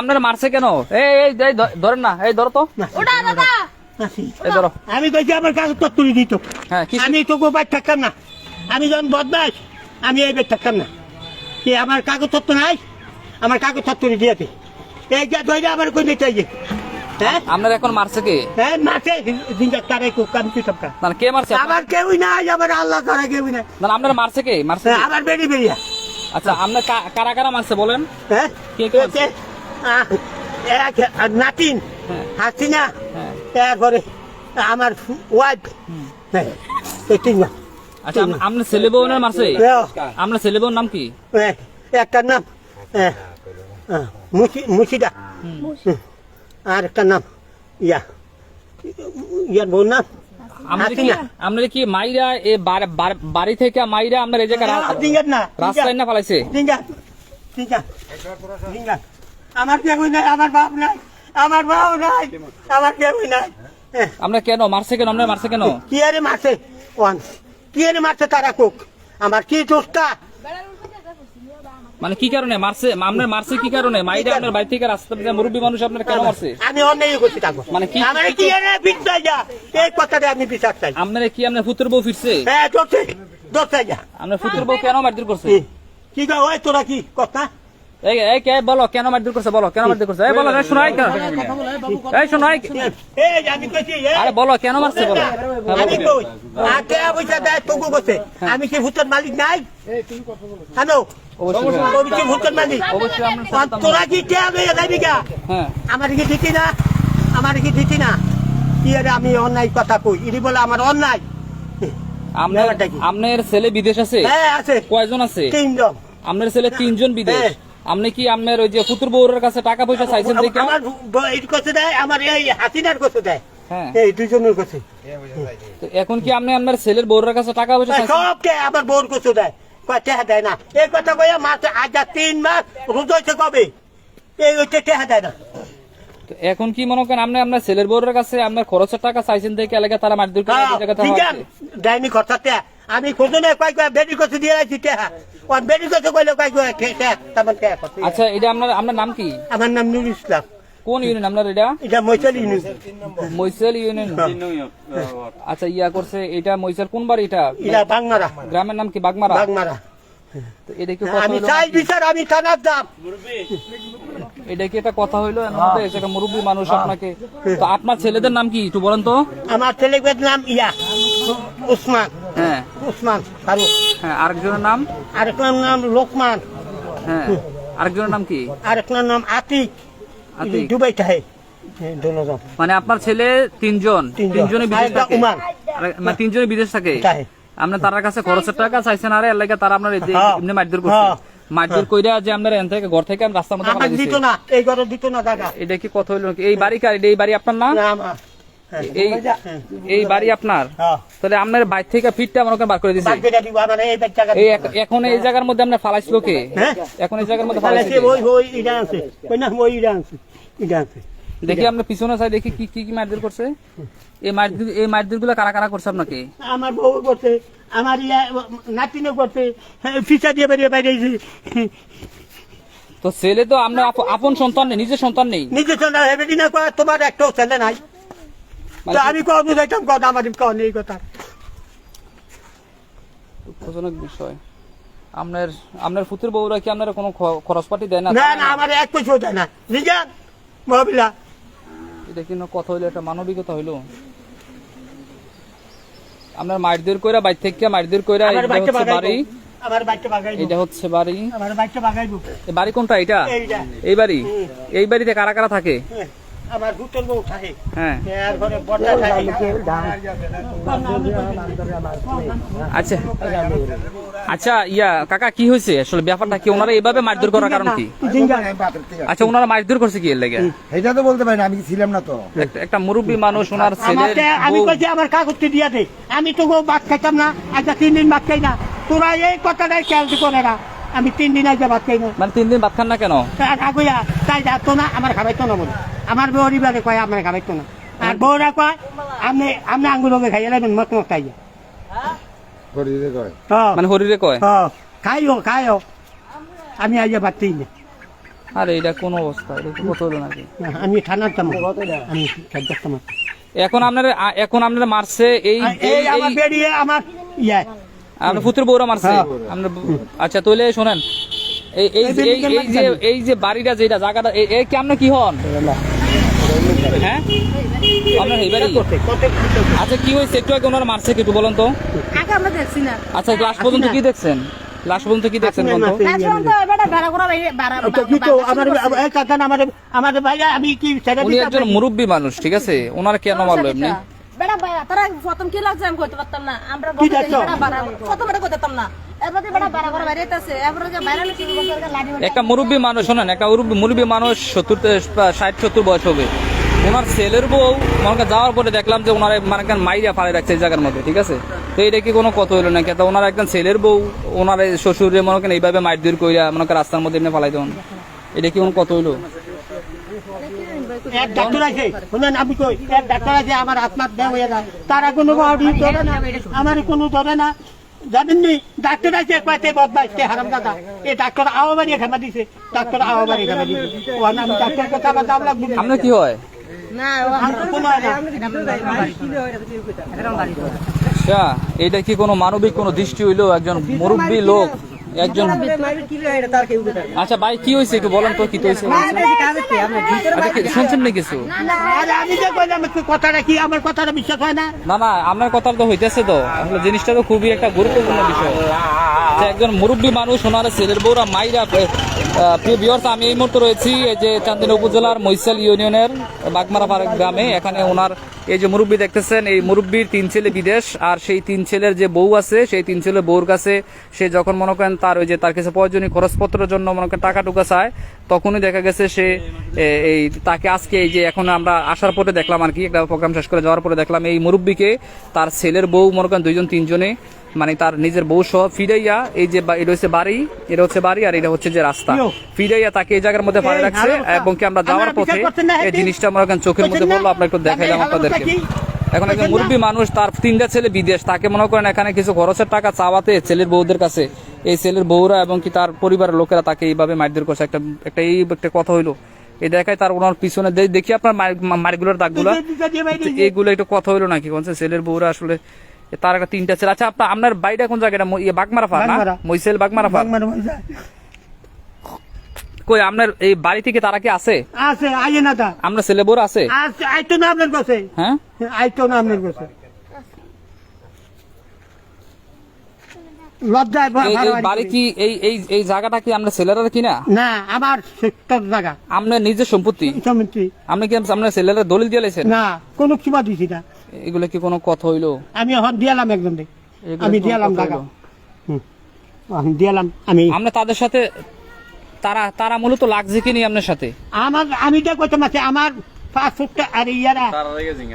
আপনারা মারছে কেন? এই ধরেন না এই ধরো তো। ওটা দাদা। আসি। এই ধরো। আমি কইছি আমার কাগজ তো তুলে দিত হ্যাঁ কি আমি তো গোবার থাকতাম না। আমি যখন বদমাস আমি এই বের থাকতাম না। কি আমার কাগজ তত্ত্ব নাই আমার কাগজ তত্ত্ব দিয়েছে এই যা ধরে আমার কই নিতে আপনার এখন মারছে কে? হ্যাঁ তারে কাম কি সবকা মারছে? কেউই নাই আল্লাহ কেউই নাই। না না, আপনার মারছে কে? বেরি বেরিয়া আচ্ছা আপনার কারা কারা মারছে বলেন? হ্যাঁ? কে কে এতে, এক নাতিন। হ্যাঁ। হাসিনা। হ্যাঁ। তারপরে আমার ওয়াইফ হ্যাঁ তিনজন আচ্ছা আপনার ছেলে হ্যাঁ। আপনার ছেলে বউর নাম কি? একটার নাম মুশি- মুশিদা। আর একটা নাম ইয়া ইয়ার বউর নাম? আপনার কি হাসিনা। আপনার কি মাইরা এ বাড়ি- বাড়ি- বাড়ি থেকে মাইরা আপনার এই জায়গায় না রাস্তায় পালাইছে? আমার নাই আমার বাপ নাই আমার বাপ নাই আমার নাই। এ, আপনার কেন? মারছে কেন? আপনার মারছে কেন? কি আরে মারছে? ওয়ান কি আরে মারছে তারা কোক? আমার কি দোষটা? মানে কি কারণে? মারছে? আপনার মারছে কি কারণে? মাইরা আপনার বাড়ি থেকে রাস্তা মুরব্বী মানুষ আপনার কেন মারছে? আমি অন্যায় করছি তাকে মানে কি- আমার কি আরে বিচার যা? এই কথাটা আমি বিচার চাই। আপনার কি আপনার পুত্র বউ ফিরছে? হ্যাঁ দোষে দোষে যা। আপনার পুত্র বউ কেন মারধর করছে? কি? কি গো ওই তোরা কি কথা? এই এই কে? বলো কেন মারধর করছে? বলো কেন মারধর করছে? এই বলো এই শোনাই কেন এই শোনাই এই আমি কইছি আরে বলো কেন মারছে? বলো। আমি বলো। কই? আতে পয়সা দেয়? তোকে বসে আমি কি ভূতের মালিক নাই? হ্যালো? হ্যাঁ। আপনার তোরা কি হ্যাঁ আমার কি দিতি না? আমার কি দিতি না? কি আরে আমি অন্যায় কথা কই? ইনি বলে আমার অন্যায়। আপনার আপনার ছেলে বিদেশ আছে? হ্যাঁ আছে। কয়জন আছে? তিনজন। আপনার ছেলে তিনজন বিদেশ। হ্যাঁ। আপনি কি আপনার ওই যে পুত্র বউরের কাছে টাকা পয়সা চাইছেন দেখে? আমার ব- এই করতে দেয় আমার এই হাসিনার করতে দেয়। হ্যাঁ। এই দুজনের করছে এখন কি আপনি আপনার ছেলের বউরের কাছে টাকা পয়সা চাইছেন? সবকে আমার বোর করতে দেয়। টেহা দেয় না। এই কথা কইয়া মাস আজ তিন মাস রোজ হয়েছে কবে? এই হচ্ছে টেহা দেয় না। তো এখন কি মনে করেন আপনি আপনার ছেলের বউরের কাছে আপনার খরচের টাকা চাইছেন দেখে এলাকা তারা মারধর করে হ্যাঁ, দেয়নি টেহা। আমি খোঁজনে কয় কয় বেডি করতে দিয়ে রাখছি টেহা। বেডি করতে কইলে কয় কয় টেহা তেমন টেহা করতে আচ্ছা এটা আপনার আপনার নাম কি? আমার নাম নুর ইসলাম। কোন ইউনিয়ন আপনার এটা? এটা মৈতালি নিউজ মৈসেল ইউনিয়ন আচ্ছা ইয়া করছে এটা মৈসেল কোন বাড়ি এটা? এটা বাংমারা গ্রামের নাম কি বাগমারা? বাংমারা তো এটা কি আমি চাই বিচার আমি থানার দাম। এটা কি একটা কথা হইল এর মধ্যে যে একটা মুরব্বী মানুষ আপনাকে তো আপনার ছেলেদের নাম কি একটু বলেন তো? আমার ছেলেদের নাম ইয়া। উসমান। হ্যাঁ। উসমান ফারুক। হ্যাঁ আরেকজনের নাম? আরেকটার নাম লোকমান। হ্যাঁ। আরেকজনের নাম কি? আরেকটার নাম আতিক। দুবাই থাকে দুজন মানে আপনার ছেলে তিনজন। তিনজন। তিনজনে বিদেশ থাকে। মানে তিনজনে বিদেশ থাকে। আপনার তার কাছে খরচের টাকা চাইছেন আরে এলাকা লাগে তারা আপনার হ্যাঁ। এমনি মারধর করছে। হ্যাঁ। মারধর কইরা যে আপনার এখান থেকে ঘর থেকে রাস্তার মধ্যে দিত না এই ঘরে দিত না দাদা। এটা কি কথা হইল এই বাড়ি কার? এই বাড়ি আপনার না? হ্যাঁ। এই এই বাড়ি আপনার? হ্যাঁ। তাহলে আপনার বাইর থেকে ফিটটা মনে করেন বার করে আমার এই এখন এই জায়গার মধ্যে আপনার ফালাইছিল কে? হ্যাঁ? এখন এই জায়গার মধ্যে তাহলে ওই ওই ইডা আছে। ওই না ওই ইডা আছে। ইডা আছে। দেখি আপনার পিছনে সাইড দেখি কি কি কি মারধর করছে? এই মারধর এই মারধরগুলো কারা কারা করছে আপনাকে? আমার বউ করছে আমার ইয়া নাতিনে করছে। হ্যাঁ, ফিসা দিয়ে বেরিয়ে বেরিয়েছি তো ছেলে তো আপ- আপন সন্তান নেই নিজের সন্তান নেই। নিজে চলে হেবে দিনে তোমার একটাও ছেলে নাই। তো আমি কথা আমার এই কথা দুঃখজনক বিষয় আপনার আপনার বউরা কি আপনার কোনো খরচপাতি দেয় না না না আমার এক পয়সাও দেয় না এটা কথা হইল একটা মানবিকতা হইল আপনার কইরা বাইর থেকে কইরা আমার এটা হচ্ছে বাড়ি এটা হচ্ছে বাড়ি বাড়ি কোনটা এটা এই বাড়ি এই বাড়িতে কারা কারা থাকে? আমার ভূতের বউ থাকে। হ্যাঁ। ঘরে বড়টা থাকে। আচ্ছা। আচ্ছা ইয়া কাকা কি হয়েছে? আসলে ব্যাপারটা কি? ওনারা এইভাবে মারধর করার কারণ কি? আচ্ছা ওনারা মারধর করছে কি এর লেগে? এটা তো বলতে পারি না আমি ছিলাম না তো। একটা- মুরব্বী মানুষ ওনার আমাকে আমি কইছি আমার কাগজটি দিয়া দে। আমি তো গো ভাত খাইতাম না আচ্ছা তিন দিন ভাত খাই না। তোরা এই কথাটাই খেয়াল করে না। আমি তিন দিন আজকে ভাত খাই না। মানে তিন দিন ভাত খান না কেন? কাকুয়া তাই যাতো না আমার খাবাইতো না বলে। আমার বউরিবারে কয় আমার খাবাইতো না। আর বউরা কয় আপনি আপনি আঙ্গুর খাইয়া লাগবেন মত মত খাইয়া। কয়। হ্যাঁ মানে হরিরে কয়? হ্যাঁ খাইও খাইও। আমি আজ পারতেই না। আরে এটা কোন অবস্থা? এটা কত হলো নাকি? আমি থানার তাম আমি খাদ্যার তাম এখন আপনার এখন আপনার মারছে এই এই আমার বেরিয়ে আমার ইয়ে। আপনার পুত্র বউরা মারছে। আপনার আচ্ছা তাহলে শোনেন। এই এই যে- এই যে এই যে বাড়িটা যেটা জায়গাটা এই এই কি আপনি কি হন? হ্যাঁ? আপনার আচ্ছা কি হয়েছে? একটু আগে ওনারা মারছে একটু বলেন তো। আগে আমরা দেখছি না। আচ্ছা লাস্ট পর্যন্ত কি দেখছেন? লাস্ট পর্যন্ত কি দেখছেন উনি একজন মুরব্বী মানুষ ঠিক আছে? ওনার কেন মারলো এমনি? বেড়া ভাই তারা প্রথম কি লাগছে আমি কইতে পারতাম না। আমরা প্রথম এটা কইতে পারতাম না। একটা মুরব্বী মানুষ শোনেন একটা মুরব্বী মানুষ সত্তর ষাট সত্তর বয়স হবে। ওনার ছেলের বউ মনে যাওয়ার পরে দেখলাম যে ওনার মানে কেন মাইরা ফাড়ে রাখছে এই জায়গার মধ্যে ঠিক আছে? তো এটা কি কোনো কথা হইল নাকি? তো ওনার একজন ছেলের বউ ওনার শ্বশুরে মনে করেন এইভাবে মাইর দূর কইরা মনে করেন রাস্তার মধ্যে এমনি ফালাই দেন এটা কি কোনো কথা হইল? এক ডাক্তার আছে শুনেন আমি কই? এক ডাক্তার আছে আমার আত্মার দেহ হয়ে যায়। তারা কোনো বাড়ি ধরে না। আমার কোনো ধরে না। জানেননি ডাক্তার আছে কয়েতে বদমাইছে কে হারাম দাদা এই ডাক্তার দিছে। ডাক্তার দিছে। ও আমি ডাক্তার কথা আমার দাম লাগবে। না। আপনার কি হয় হয়। আচ্ছা এটা কি কোনো মানবিক কোনো দৃষ্টি হইল? একজন মুরব্বী লোক একজন আচ্ছা ভাই কি হয়েছে একটু বলেন তো কি হয়েছে? আচ্ছা শুনছেন না কিছু? কথাটা কি আমার কথাটা বিশ্বাস হয় না? না না আপনার কথা তো হইতেছে তো। আসলে জিনিসটা তো খুবই একটা গুরুত্বপূর্ণ বিষয়। একজন মুরব্বী মানুষ ওনার ছেলের বউরা মাইরা প্রিয় বিয়র্স আমি এই মুহূর্তে রয়েছি এই যে চান্দিনা উপজেলার মৈশাল ইউনিয়নের বাগমারা পাড়া গ্রামে। এখানে ওনার এই যে মুরব্বী দেখতেছেন, এই মুরব্বীর তিন ছেলে বিদেশ, আর সেই তিন ছেলের যে বউ আছে, সেই তিন ছেলে বউর কাছে সে যখন মনে করেন তার ওই যে তার কাছে প্রয়োজনীয় খরচপত্রের জন্য মনে করেন টাকা টুকা চায়, তখনই দেখা গেছে সে এই তাকে আজকে এই যে এখন আমরা আসার পরে দেখলাম আর কি, একটা প্রোগ্রাম শেষ করে যাওয়ার পরে দেখলাম এই মুরব্বীকে তার ছেলের বউ মনে করেন দুইজন, তিনজনে মানে তার নিজের বউ সহ ফিরাইয়া এই যে এটা হচ্ছে বাড়ি এটা হচ্ছে বাড়ি আর এটা হচ্ছে যে রাস্তা ফিরাইয়া তাকে এই জায়গার মধ্যে রাখছে ভালো কথা। এবং কি আমরা যাওয়ার পথে এই জিনিসটা মনে করেন চোখের মধ্যে না? আপনার একটু দেখাইলাম আপনাদেরকে এখন একজন মুরব্বী মানুষ তার তিনটা ছেলে বিদেশ তাকে মনে করেন এখানে কিছু খরচের টাকা চাওয়াতে ছেলের বউদের কাছে এই ছেলের বউরা এবং কি তার পরিবারের লোকেরা তাকে এইভাবে মারধর করছে একটা একটা এই একটা কথা হইল এই দেখায় তার ওনার পিছনে দেখি আপনার মার- মারগুলোর দাগগুলো এইগুলো একটু কথা হইল নাকি কোন ছেলের বউরা আসলে তার একটা তিনটা ছেলে। আচ্ছা আপনার আপনার বাড়িটা কোন জায়গাটা ইয়ে বাগমারা ফার না। মইসেল বাগমারা ফার? কই আপনার এই বাড়ি থেকে তারা কি আছে? আছে আইয়ে না তা। আমরা ছেলে বউরা আছে? আছে আইতো না আপনার কাছে। হ্যাঁ? আইতো না আপনার কাছে। লজ্জায় ব- এই- এই বাড়াবাড়ি বাড়ি কি এই এই এই জায়গাটা কি আমরা ছেলেরা কিনা? না আমার সেক্টর জায়গা। আপনার নিজের সম্পত্তি? আপনি কি আপনার ছেলেরা দলিল দিয়ে না কোনো সীমা দিছি না। এগুলো কি কোনো কথা হইল আমি এখন দিয়ালাম একজন রে। এগুলো আমি দিয়ালাম? হুম। আমি দিয়ালাম আমি আমরা তাদের সাথে তারা তারা মূলত লাগছে কি নি আপনার সাথে আমার আমি যা কইতাম আছে আমার পাসপোর্টটা আর ইয়ারা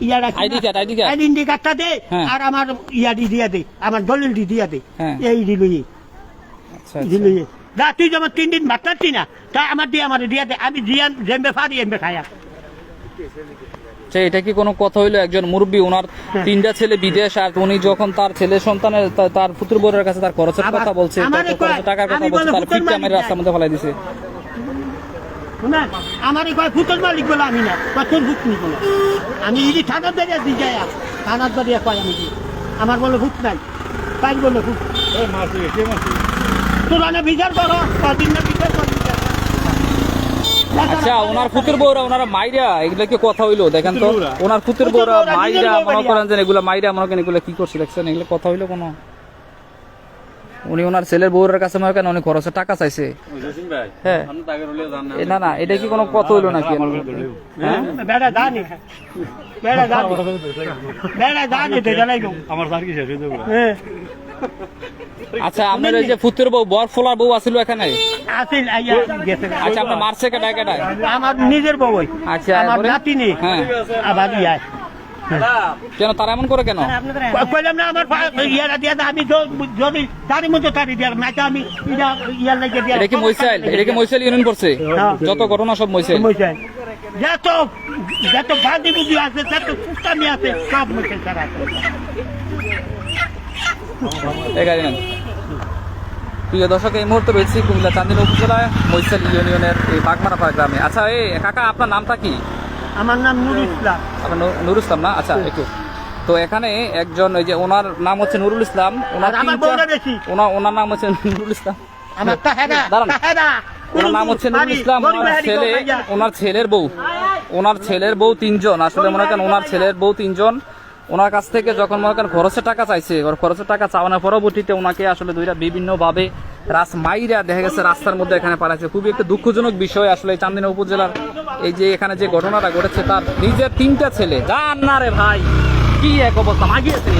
ইয়ারা ID card, ID card। Identity কার্ডটা দে হ্যাঁ। আর আমার ইয়াডি দিয়া দে আমার দলিলটি দিয়া দে হ্যাঁ। এই দিলুই আচ্ছা আচ্ছা। দিলুই যা তুই যেমন তিন দিন ভাত না তা আমার দিয়ে আমার দিয়া দে আমি দিয়ান জেমবে ফারি এমবে খায়া আচ্ছা, এটা কি কোনো কথা হইল? একজন মুরব্বী ওনার হ্যাঁ। তিনটা ছেলে বিদেশ আর উনি যখন তার ছেলে সন্তানের তার পুত্র বোরের কাছে তার খরচের কথা বলছে টাকার কথা বলছে তার ভূতের ফিটটা মেরে রাস্তার মধ্যে ফেলাই দিছে। আমার কয় ফুটল মালিক বলে আমি না কয় তোর ভূত না আমি ইডি থানার দাঁড়িয়ে দি যাই থানার দাঁড়িয়ে কয় আমি আমার বলে ভূত নাই তাই বলে ভূত। তোর অনেক বিচার করো কদিন না বিচার কর বিচার। আচ্ছা ওনার পুত্র বউরা ওনারা মাইরা এগুলো কি কথা হইল দেখেন তো। ওনার পুত্র বউরা মাইরা মনে করেন যে এগুলো মাইরা মনে করেন এগুলো কি করছে দেখছেন? এগুলো কথা হইল কোনো? উনি ওনার ছেলের বউরের কাছে মনে করেন অনেক খরচের টাকা চাইছে। হ্যাঁ। না। না এটা কি কোনো কথা হইল নাকি? আমার আচ্ছা আপনার ওই যে পুত্র বউ বর ফোলার বউ আছিল এখানে? আসিল আইয়া গেছে। আচ্ছা আপনার মারছে কেটায় কেটায় আমার নিজের বউই আচ্ছা, আমার নাতি নেই হ্যাঁ। আবার ইয়ায় কেন তারা এমন করে কেন? কইলাম না আমার ইয়ারা দিয়া দে, আমি যদি তারই মধ্যে তারি দিয়া না তো আমি ইয়ার লাগে দিয়া এটা কি মইসাইল এটা কি মইসাইল ইউনিয়ন করছে? হ্যাঁ। যত ঘটনা সব মইসাইল মইসাইল যত যত বুদ্ধি আছে যত আছে সব মইসাইল ছাড়া আছে। এই গাড়ি নেন। প্রিয় দর্শক এই মুহূর্তে রয়েছি কুমিল্লা চান্দিনা উপজেলায় মৈশাল ইউনিয়নের এই বাগমারাপাড়া গ্রামে। আচ্ছা এই কাকা আপনার নামটা কি? আমার নাম নুর ইসলাম। আপনার নু- নুরুল ইসলাম না? আচ্ছা একটু। তো এখানে একজন ওই যে ওনার নাম হচ্ছে নুরুল ইসলাম ওনার। ওনার ওনার নাম হচ্ছে নুরুল ইসলাম। তাহেরা ওনার নাম হচ্ছে নুরুল ইসলাম ওনার ছেলে ওনার ছেলের বউ। ওনার ছেলের বউ তিনজন। আসলে মনে করেন ওনার ছেলের বউ তিনজন। ওনার কাছ থেকে যখন মনে করেন খরচের টাকা চাইছে ওর খরচের টাকা চাওয়ানোর পরবর্তীতে ওনাকে আসলে দুইটা বিভিন্নভাবে রাস মাইরা দেখা গেছে রাস্তার মধ্যে এখানে পাঠাচ্ছে খুবই একটা দুঃখজনক বিষয় আসলে চান্দিনা উপজেলার এই যে এখানে যে ঘটনাটা ঘটেছে, তার নিজের তিনটা ছেলে। জান না রে ভাই, কি এক অবস্থা মাগিয়েছে